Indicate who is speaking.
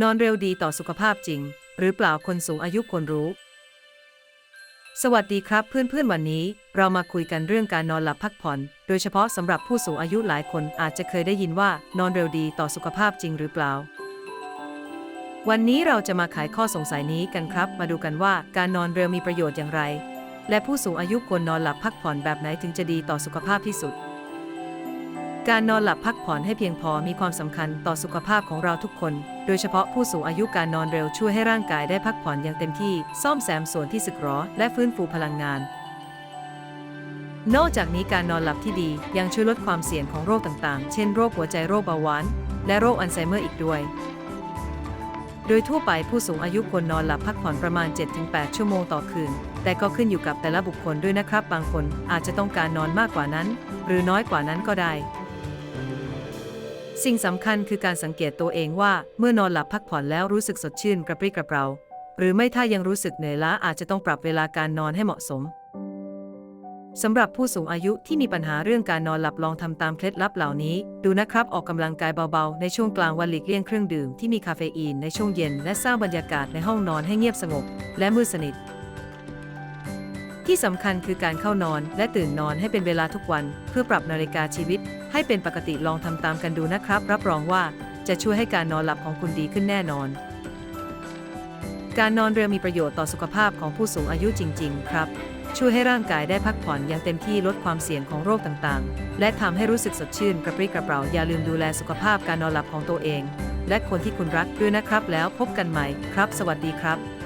Speaker 1: นอนเร็วดีต่อสุขภาพจริง หรือเปล่าคนสูงอายุควรรู้ สวัสดีครับเพื่อนๆวันนี้ เรามาคุยกันเรื่องการนอนหลับพักผ่อน โดยเฉพาะสำหรับผู้สูงอายุหลายคนอาจจะเคยได้ยินว่านอนเร็วดีต่อสุขภาพจริงหรือเปล่า วันนี้เราจะมาไขข้อสงสัยนี้กันครับ มาดูกันว่าการนอนเร็วมีประโยชน์อย่างไร และผู้สูงอายุควรนอนหลับพักผ่อนแบบไหนถึงจะดีต่อสุขภาพที่สุด การนอนหลับพักผ่อนให้เพียงพอมีความสำคัญต่อสุขภาพของเราทุกคน โดยเฉพาะผู้สูงอายุการนอนเร็วช่วยให้ร่างกายได้พักผ่อนอย่างเต็มที่ ซ่อมแซมส่วนที่สึกหรอและฟื้นฟูพลังงาน นอกจากนี้การนอนหลับที่ดียังช่วยลดความเสี่ยงของโรคต่างๆ เช่นโรคหัวใจโรคเบาหวาน และโรคอัลไซเมอร์อีกด้วย โดยทั่วไปผู้สูงอายุควรนอนหลับพักผ่อนประมาณ 7-8 ชั่วโมงต่อคืน แต่ก็ขึ้นอยู่กับแต่ละบุคคลด้วยนะครับ บางคนอาจจะต้องการนอนมากกว่านั้น หรือน้อยกว่านั้นก็ได้ สิ่งสำคัญคือการสังเกตตัวเองว่า เมื่อนอนหลับพักผ่อนแล้วรู้สึกสดชื่นกระปรี้กระเปร่าหรือไม่ถ้ายังรู้สึกเหนื่อยล้าอาจจะต้องปรับเวลาการนอนให้เหมาะสมสำหรับผู้สูงอายุที่มีปัญหาเรื่องการนอนหลับลองทำตามเคล็ดลับเหล่านี้ ดูนะครับออกกำลังกายเบาๆ ในช่วงกลางวันหลีกเลี่ยงเครื่องดื่มที่มีคาเฟอีนในช่วงเย็นและสร้างบรรยากาศในห้องนอนให้เงียบสงบและมืดสนิท ที่สำคัญคือการเข้านอนและตื่นนอนให้เป็นเวลาทุกวัน เพื่อปรับนาฬิกาชีวิต ให้เป็นปกติลองทำตามกันดูนะครับ รับรองว่าจะช่วยให้การนอนหลับของคุณดีขึ้นแน่นอน การนอนเร็วมีประโยชน์ต่อสุขภาพของผู้สูงอายุจริง ๆ ครับ ช่วยให้ร่างกายได้พักผ่อนอย่างเต็มที่ลดความเสี่ยงของโรคต่างๆ และทำให้รู้สึกสดชื่นกระปรี้กระเปร่าอย่าลืมดูแลสุขภาพการนอนหลับของตัวเอง และคนที่คุณรักด้วยนะครับแล้วพบกันใหม่ครับ สวัสดีครับ